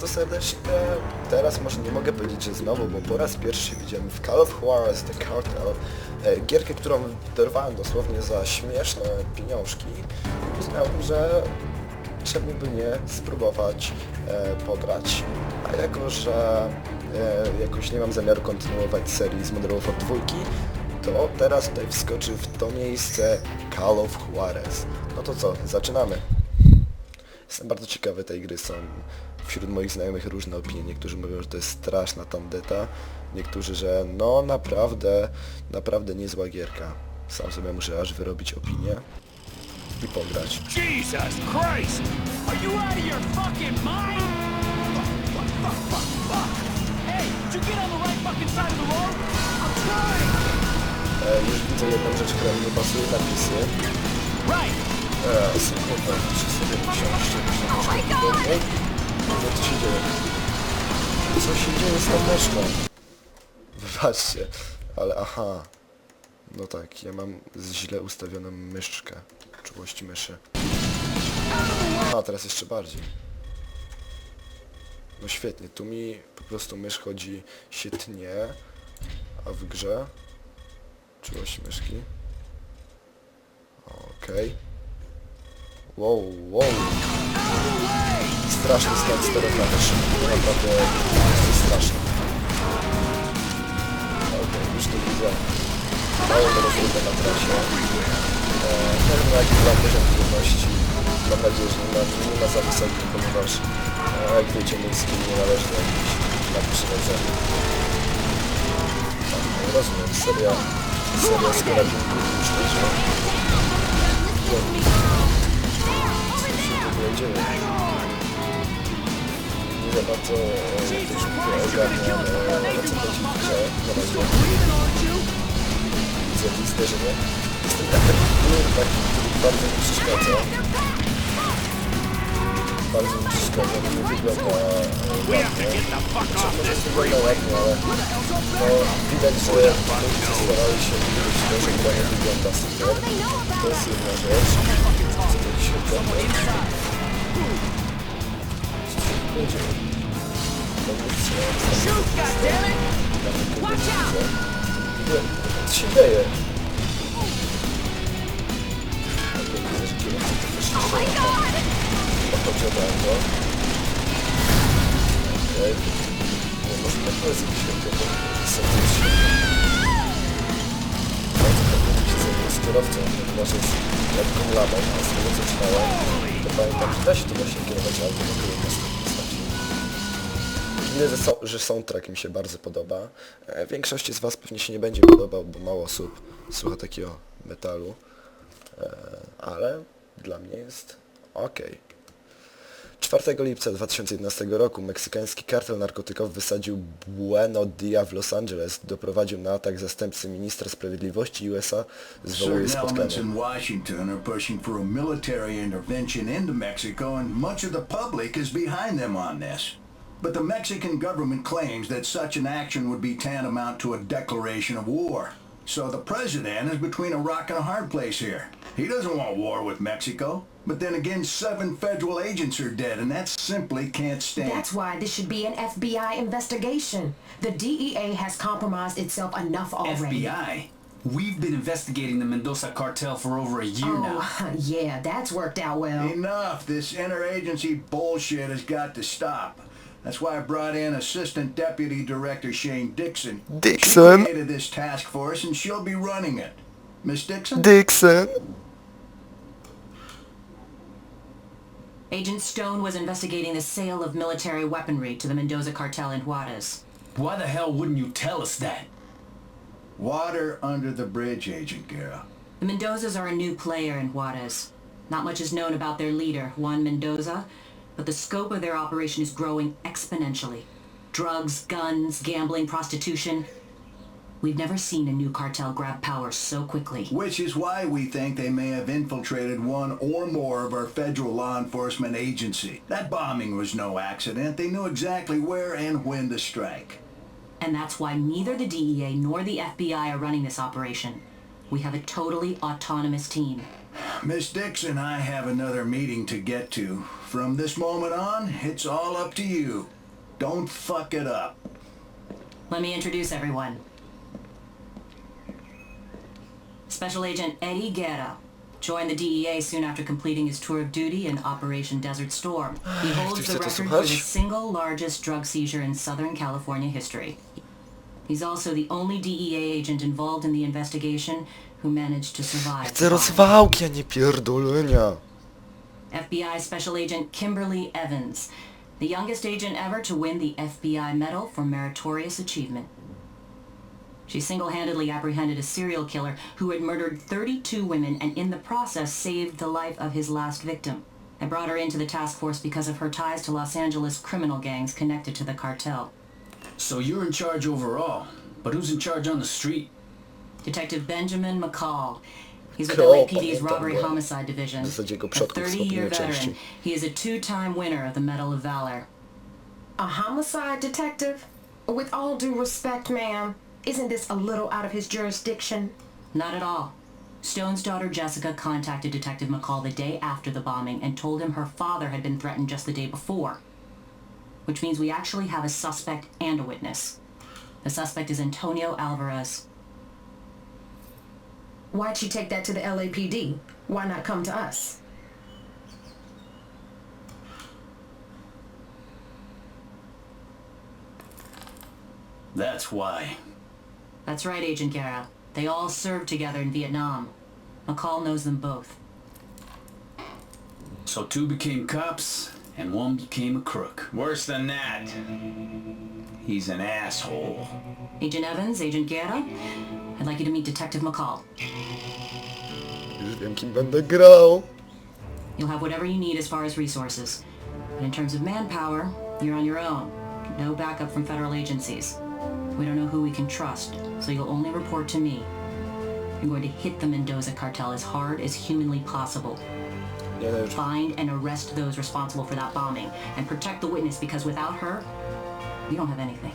Bardzo serdecznie. Teraz może nie mogę powiedzieć, że znowu, bo po raz pierwszy widziałem w Call of Juarez The Cartel. E, Gierkę, którą dorwałem dosłownie za śmieszne pieniążki. I uznałem, że czemu by nie spróbować e, pograć. A jako, że e, jakoś nie mam zamiaru kontynuować serii z Modern Warfare 2, to teraz tutaj wskoczy w to miejsce Call of Juarez. No to co, zaczynamy. Jestem bardzo ciekawy tej gry, są wśród moich znajomych różne opinie. Niektórzy mówią, że to jest straszna tandeta, niektórzy, że no naprawdę, naprawdę niezła gierka. Sam sobie muszę aż wyrobić opinię i pograć. Jesus Christ! Are you out of your fucking mind? Fuck, fuck, fuck, fuck! Hey, did you get on the right fucking side of the road? I'm trying! E, już widzę jedną rzecz, która mi nie pasuje, napisy. Right! E, sekundę, muszę sobie Co się dzieje z tą myszką? Wybaczcie, ale aha. No tak, ja mam źle ustawioną myszczkę. Czułości myszy. A, teraz jeszcze bardziej. No świetnie, tu mi po prostu mysz chodzi się tnie, a w grze czułość myszki. Okej. Wow, wow. Straszny stan sterowania naprawdę jest straszne. Okej, już to widzę. Mało do rozrywka na trasie. Eee, wiem na jaki plan poziom trudności. Mam nadzieję, że nie ma, ma za wysoki, ponieważ e, jak wiecie, mój skin nie należy do ceny. Tak, no, rozumiem, seria, seria z karabinku już leży. Co się ogóle dzieje? za bardzo coś ogarnia na co chodzi w grze. Widzę w sterzenie. Jestem taki, który bardzo mi przeszkadza. Bardzo mi przeszkadza, bo wygląda ładnie. Może wygląda ładnie, ale no, widać, że ludzie starali się wyjść, to, że gra nie wygląda super. To jest jedna rzecz, co tu się Shoot, goddammit! Watch out! Co się dzieje? Okej, widzę, że kierowca trochę szybciej. Podchodzi od auto. Okej. Może to nie jest jakiś świetny, bo są to jest świetne. Bardzo pewnie być z kierowcą, ponieważ jest lekką lamą, a z tego co czytałem, to pamiętam, że da się to właśnie kierować. Widzę, że, so, że soundtrack mi się bardzo podoba. E, Większości z Was pewnie się nie będzie podobał, bo mało osób słucha takiego metalu. E, Ale dla mnie jest okej. 4 lipca 2011 roku meksykański kartel narkotykowy wysadził Bueno Dia w Los Angeles. Doprowadził na atak zastępcy ministra sprawiedliwości USA. Zwołuje Certain elements spotkanie. in Washington are pushing for a military intervention into Mexico and much of the public is behind them on this. But the Mexican government claims that such an action would be tantamount to a declaration of war. So the president is between a rock and a hard place here. He doesn't want war with Mexico. But then again, seven federal agents are dead and that simply can't stand. That's why this should be an FBI investigation. The DEA has compromised itself enough already. FBI. We've been investigating the Mendoza cartel for over a year oh, now. Oh, yeah, that's worked out well. Enough. This interagency bullshit has got to stop. That's why I brought in Assistant Deputy Director Shane Dixon. Dixon? She created this task force and she'll be running it. Miss Dixon? Dixon! Agent Stone was investigating the sale of military weaponry to the Mendoza cartel in Juarez. Why the hell wouldn't you tell us that? Water under the bridge, Agent Guerra. The Mendozas are a new player in Juarez. Not much is known about their leader, Juan Mendoza, but the scope of their operation is growing exponentially. Drugs, guns, gambling, prostitution. We've never seen a new cartel grab power so quickly. Which is why we think they may have infiltrated one or more of our federal law enforcement agency. That bombing was no accident. They knew exactly where and when to strike. And that's why neither the DEA nor the FBI are running this operation. We have a totally autonomous team. Miss Dixon, I have another meeting to get to. From this moment on, it's all up to you. Don't fuck it up. Let me introduce everyone. Special Agent Eddie Guerra joined the DEA soon after completing his tour of duty in Operation Desert Storm. He holds the record for the single largest drug seizure in Southern California history. He's also the only DEA agent involved in the investigation who managed to survive. Chcę rozwałki, a nie pierdolenia. FBI Special Agent Kimberly Evans, the youngest agent ever to win the FBI Medal for Meritorious Achievement. She single-handedly apprehended a serial killer who had murdered 32 women and in the process saved the life of his last victim. I brought her into the task force because of her ties to Los Angeles criminal gangs connected to the cartel. So you're in charge overall, but who's in charge on the street? Detective Benjamin McCall. He's with Cool, LAPD's pamiętam Robbery go. Homicide Division. W zasadzie go A przodków z 30-year poprzedniej części. veteran. He is a two-time winner of the Medal of Valor. A homicide detective? With all due respect, ma'am, isn't this a little out of his jurisdiction? Not at all. Stone's daughter Jessica contacted Detective McCall the day after the bombing and told him her father had been threatened just the day before. Which means we actually have a suspect and a witness. The suspect is Antonio Alvarez. Why'd she take that to the LAPD? Why not come to us? That's why. That's right, Agent Guerra. They all served together in Vietnam. McCall knows them both. So two became cops, and one became a crook. Worse than that. He's an asshole. Agent Evans, Agent Guerra, I'd like you to meet Detective McCall. Już wiem, kim będę grał. You'll have whatever you need as far as resources. But in terms of manpower, you're on your own. No backup from federal agencies. We don't know who we can trust, so you'll only report to me. You're going to hit the Mendoza cartel as hard as humanly possible. Już Find and arrest those responsible for that bombing, and protect the witness because without her, we don't have anything.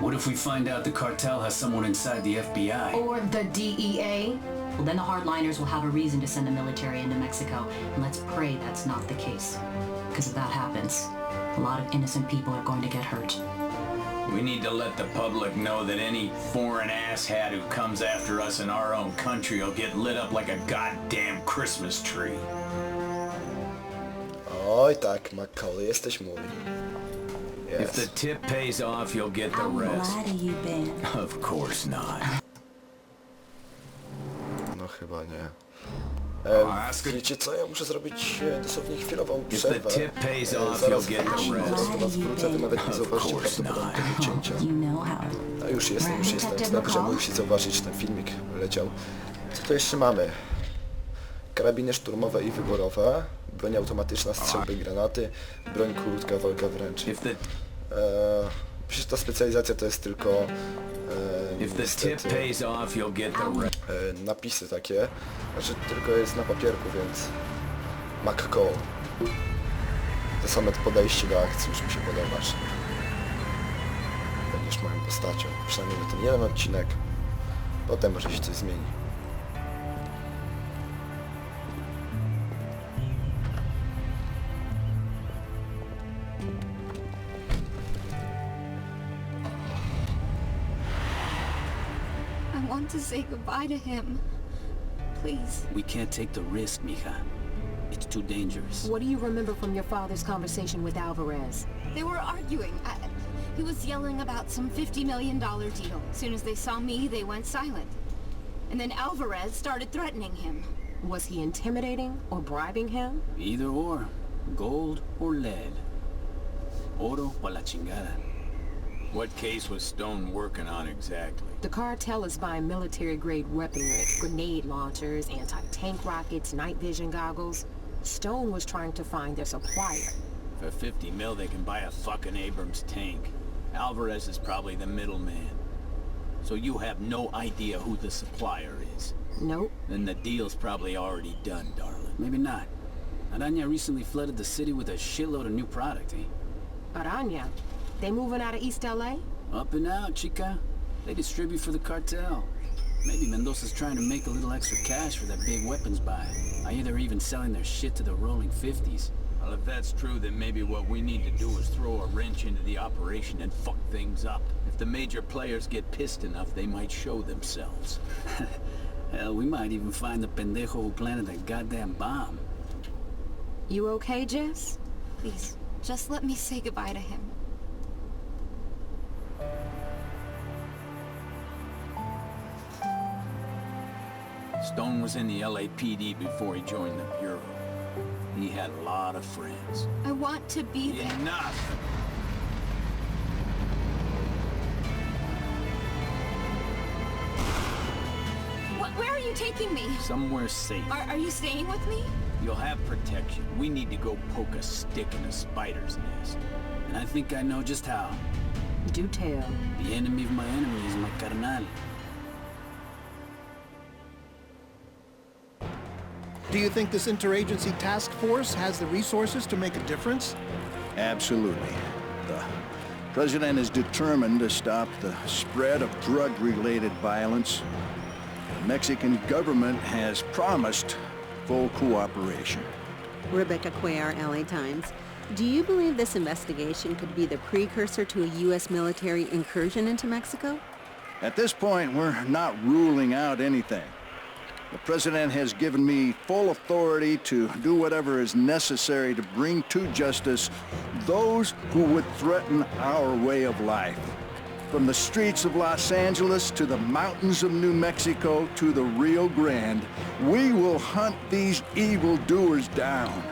What if we find out the cartel has someone inside the FBI? Or the DEA? Well, then the hardliners will have a reason to send the military into Mexico, and let's pray that's not the case. Because if that happens, a lot of innocent people are going to get hurt. We need to let the public know that any foreign asshat who comes after us in our own country will get lit up like a goddamn Christmas tree. Oj tak, Macaulay, jesteś mój. If the tip pays off, you'll get the rest. to you, Ben. Of course not. No chyba nie. E, wiecie co, ja muszę zrobić e, dosłownie chwilową przerwę. E, zaraz wrócę, do was wrócę, wy nawet nie zauważycie prawdopodobnie tego cięcia. You know how. A już jestem, już jestem, wstępnie, że musicie zauważyć, że ten filmik leciał. Co tu jeszcze mamy? Karabiny szturmowe i wyborowe, broń automatyczna, strzelby i granaty, broń krótka, walka wręcz. Eee, przecież ta specjalizacja to jest tylko e, if the tip niestety, pays off, you'll get the rest. e, napisy takie, znaczy tylko jest na papierku, więc McCall. To samo podejście do akcji już mi się podoba. że Będziesz moją postacią, przynajmniej na ten jeden odcinek. Potem może się coś zmieni. To say goodbye to him. Please. We can't take the risk, mija. It's too dangerous. What do you remember from your father's conversation with Alvarez? They were arguing. I, he was yelling about some $50 million deal. As soon as they saw me, they went silent. And then Alvarez started threatening him. Was he intimidating or bribing him? Either or. Gold or lead. Oro pa la chingada. What case was Stone working on exactly? The cartel is buying military-grade weaponry, grenade launchers, anti-tank rockets, night vision goggles. Stone was trying to find their supplier. For 50 mil, they can buy a fucking Abrams tank. Alvarez is probably the middleman. So you have no idea who the supplier is. Nope. Then the deal's probably already done, darling. Maybe not. Aranya recently flooded the city with a shitload of new product, eh? Aranya, they moving out of East LA? Up and out, chica. They distribute for the cartel. Maybe Mendoza's trying to make a little extra cash for that big weapons buy. I hear they're even selling their shit to the rolling 50s. Well, if that's true, then maybe what we need to do is throw a wrench into the operation and fuck things up. If the major players get pissed enough, they might show themselves. Hell, we might even find the pendejo who planted that goddamn bomb. You okay, Jess? Please, just let me say goodbye to him. Stone was in the LAPD before he joined the Bureau. He had a lot of friends. I want to be there. Enough! Wh- where are you taking me? Somewhere safe. Are, are you staying with me? You'll have protection. We need to go poke a stick in a spider's nest. And I think I know just how. Do tell. The enemy of my enemy is my carnal. Do you think this interagency task force has the resources to make a difference? Absolutely. The president is determined to stop the spread of drug-related violence. The Mexican government has promised full cooperation. Rebecca Cuellar, LA Times. Do you believe this investigation could be the precursor to a U.S. military incursion into Mexico? At this point, we're not ruling out anything. The president has given me full authority to do whatever is necessary to bring to justice those who would threaten our way of life. From the streets of Los Angeles to the mountains of New Mexico to the Rio Grande, we will hunt these evildoers down.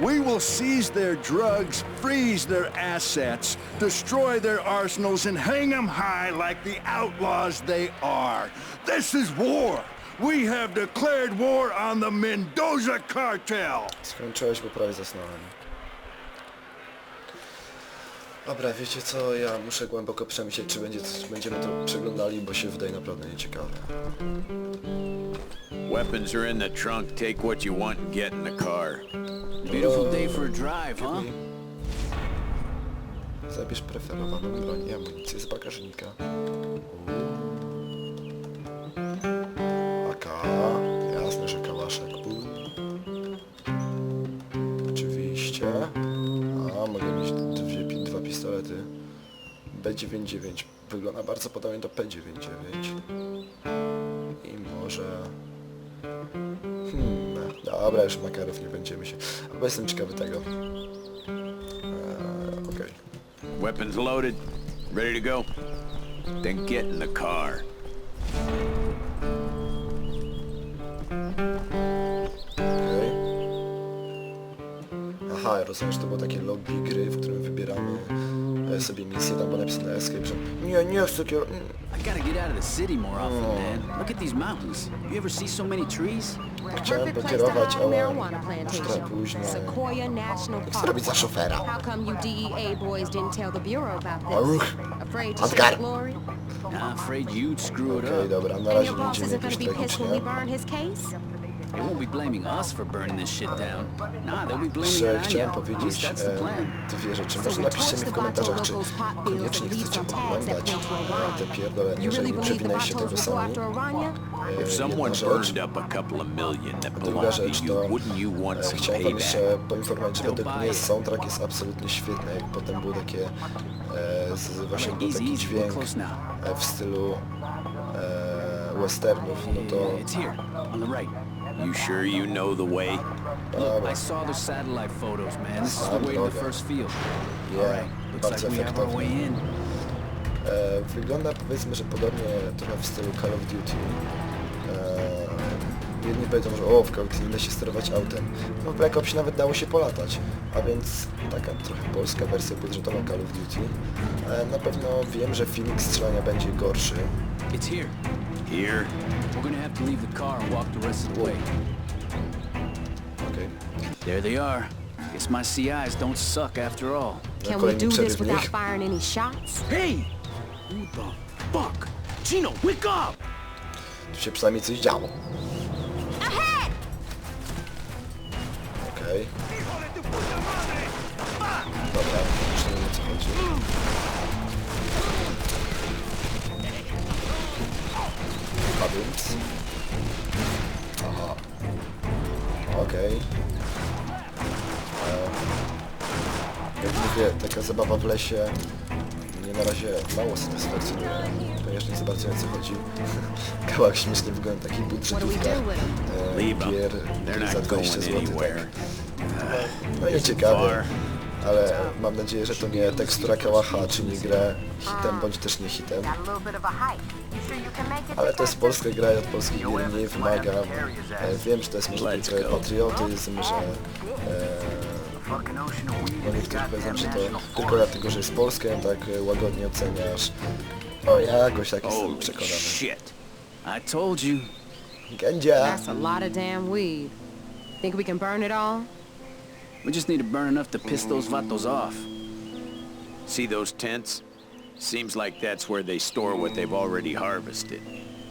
We will seize their drugs, freeze their assets, destroy their arsenals, and hang them high like the outlaws they are. This is war. We have declared war on the Mendoza cartel. Skończyłeś, bo prawie zasnąłem. Dobra, wiecie co, ja muszę głęboko przemyśleć, czy, będzie, będziemy to przeglądali, bo się wydaje naprawdę nieciekawe. Weapons are in the trunk. Take what you want and get in the car. Beautiful day for a drive, huh? Zabierz preferowaną broń i amunicję z bagażnika. A, mogę mieć dwie, dwa pistolety. B99. Wygląda bardzo podobnie do P99. I może... Hmm, dobra, już makarów nie będziemy się... Albo jestem ciekawy tego. Eee, Okej. Weapons loaded. Ready to go? Then get in the car. Że to było takie lobby gry, w którym wybieramy e, sobie misję, tam było napisane escape, że nie, nie chcę kier... I gotta get out of the city more often, man. Look at these mountains. You ever see so many trees? Chciałem pokierować, ale już trochę późno. Sequoia National za szofera? How come you DEA boys didn't tell the Bureau about this? Afraid to share glory? Nah, afraid you'd screw it Okej, up. dobra, na razie jakoś tragicznie. They won't be blaming us for burning this shit down. Nah, they'll be blaming Że chciałem powiedzieć e, dwie rzeczy. Może napiszcie mi w komentarzach, czy koniecznie chcecie oglądać e, te pierdolenie, You że really nie przewinęliście Vatos tego sami. after Aranya? E, If someone burned up a couple of million that Druga belonged rzecz to to you, wouldn't you want e, some chciałem wam jeszcze payback? poinformować, że według mnie soundtrack jest absolutnie świetny. Jak potem był takie e, z, właśnie był taki dźwięk e, w stylu e, westernów, no to it's here, on the right. You sure you know the way? Look, I saw their satellite photos, man. This is the way to the first field. Yeah, Alright, looks bardzo like we have our way in. E, wygląda powiedzmy, że podobnie trochę w stylu Call of Duty. E, jedni powiedzą, że o, w Call of Duty da się sterować autem. No w Black Opsie nawet dało się polatać, a więc taka trochę polska wersja budżetowa Call of Duty. E, na pewno wiem, że filmik strzelania będzie gorszy. It's here. Here? We're gonna have to leave the car and walk the rest of the way. Okay. There they are. Guess my CIs don't suck after all. Can we do this without przerywnik. firing any shots? Hey! Who the fuck? Gino, wake up! Tu się przynajmniej coś działo. Okej. Dobra, A więc... Aha. Okej. Okay. Jak mówię, taka zabawa w lesie mnie na razie mało satysfakcjonuje, ponieważ nie za bardzo o co chodzi. Kałak śmiesznie wygląda taki budżetówka. E, gier, gier za 20 zł, tak. No i ciekawe ale mam nadzieję, że to nie tekstura kałacha czyni grę hitem, bądź też nie hitem. Ale to jest polska gra i od polskich gier nie wymaga. E, wiem, że to jest może trochę patriotyzm, że e, no niektórzy powiedzą, że to tylko dlatego, że jest Polskę, tak e, łagodnie oceniasz. No ja jakoś tak jestem przekonany. I told you. Gędzia! That's a lot of damn weed. Think we can burn it all? We just need to burn enough to piss those vatos off. See those tents? Seems like that's where they store what they've already harvested.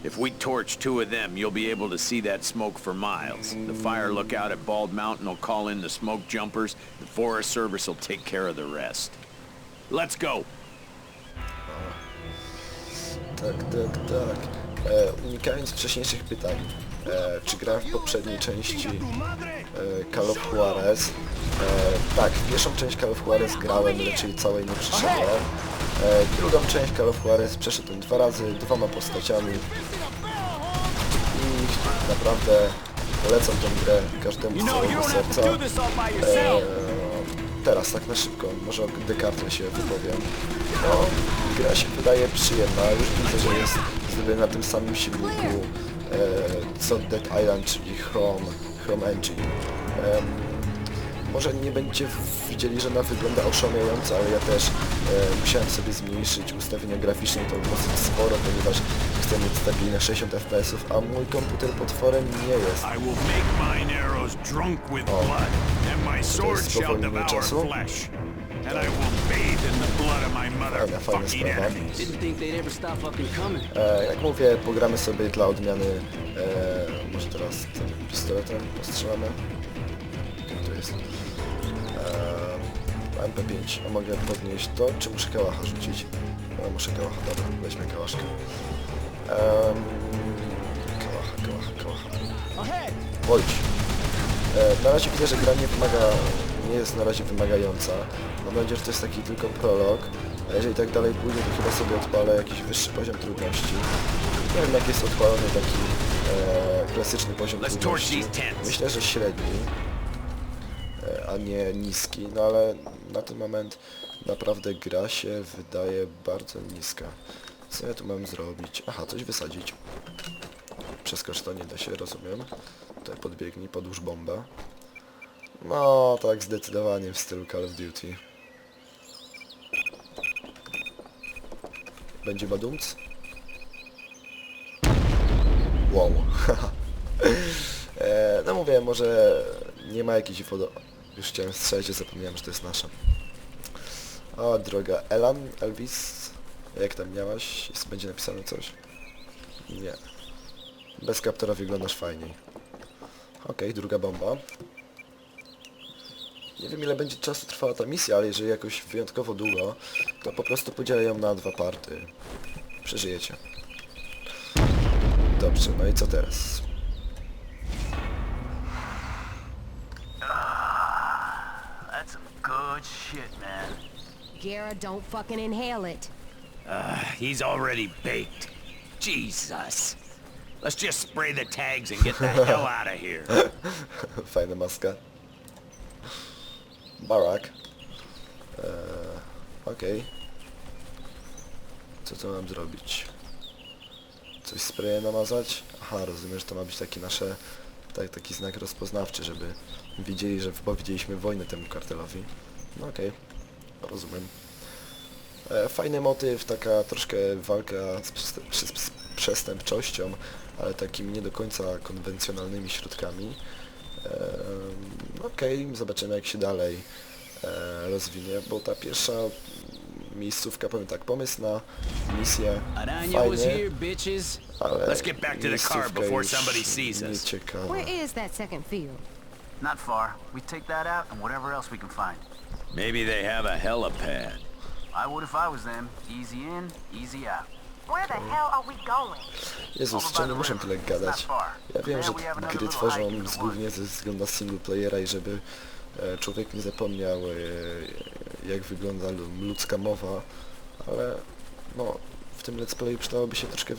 If we torch two of them, you'll be able to see that smoke for miles. The fire lookout at Bald Mountain will call in the smoke jumpers. The Forest Service will take care of the rest. Let's go. Tak, tak, tak. E, unikając wcześniejszych pytań, e, czy grałem w poprzedniej części e, Call of Juarez? E, tak, pierwszą część Call of Juarez grałem, raczej całej nie przeszedłem. Drugą część Call of Juarez przeszedłem dwa razy, dwoma postaciami. I naprawdę polecam tę grę każdemu z całego serca. Teraz tak na szybko, może o Descartes się wypowiem. No, gra się wydaje przyjemna, już widzę, że jest zrobiona na tym samym silniku co Dead Island, czyli Chrome, Chrome Engine. Może nie będziecie widzieli, że ona wygląda oszałamiająco, ale ja też e, musiałem sobie zmniejszyć ustawienia graficzne i to dosyć sporo, ponieważ chcę mieć stabilne 60 fps, a mój komputer potworem nie jest. O. sword shall spowolnienie czasu. And I will bathe in the blood of my Fajna, fajna motherfucking sprawa. enemies. Didn't think they'd ever stop fucking coming. E, jak mówię, pogramy sobie dla odmiany, e, może teraz tym pistoletem postrzelamy. Jak to jest? E, MP5, a mogę podnieść to, czy muszę kałacha rzucić? No, muszę kałacha, dobra, weźmy kałaszkę. Um, kałacha, kałacha, kałacha. Wojć. E, na razie widzę, że gra nie wymaga, nie jest na razie wymagająca. Mam nadzieję, że to jest taki tylko prolog. A jeżeli tak dalej pójdzie, to chyba sobie odpalę jakiś wyższy poziom trudności. Nie wiem jak jest odpalony taki e, klasyczny poziom trudności. Myślę, że średni, e, a nie niski. No ale na ten moment naprawdę gra się wydaje bardzo niska. Co ja tu mam zrobić? Aha, coś wysadzić. Przeskocz to, nie da się, rozumiem. Tutaj podbiegnij, podłóż bombę. No, tak zdecydowanie w stylu Call of Duty. Będzie badumc? Wow. e, no mówię, może nie ma jakiejś wodo... Już chciałem strzelić, zapomniałem, że to jest nasza. O, droga Elan, Elvis, jak tam miałaś? Jest, będzie napisane coś? Nie. Bez kaptora wyglądasz fajniej. Okej, druga bomba. Nie wiem ile będzie czasu trwała ta misja, ale jeżeli jakoś wyjątkowo długo, to po prostu podzielę ją na dwa party. Przeżyjecie. Dobrze, no i co teraz? That's some good shit, man. Gara, don't fucking inhale it. He's already baked. Jesus. Let's just spray the tags and get the hell out of here. Fajna maska. Barak. Eee, Okej. Co tu mam zrobić? Coś sprayem namazać? Aha, rozumiem, że to ma być taki nasze... Tak, taki znak rozpoznawczy, żeby widzieli, że powiedzieliśmy wojnę temu kartelowi. No okej. Rozumiem. E, fajny motyw, taka troszkę walka z, z, z przestępczością, ale takimi nie do końca konwencjonalnymi środkami. Okej, zobaczymy jak się dalej e, rozwinie, bo ta pierwsza miejscówka, powiem tak, pomysł na misję fajny, ale miejscówka już nieciekawa. Not far. We take that out and whatever else we can find. Maybe they have a helipad. I would if I was them. Easy in, easy out. Jezus, nie muszę tyle gadać? Ja wiem, że gry tworzą z- głównie ze względu na single playera i żeby e, człowiek nie zapomniał e, jak wygląda ludzka mowa, ale no w tym let's playu przydałoby się troszkę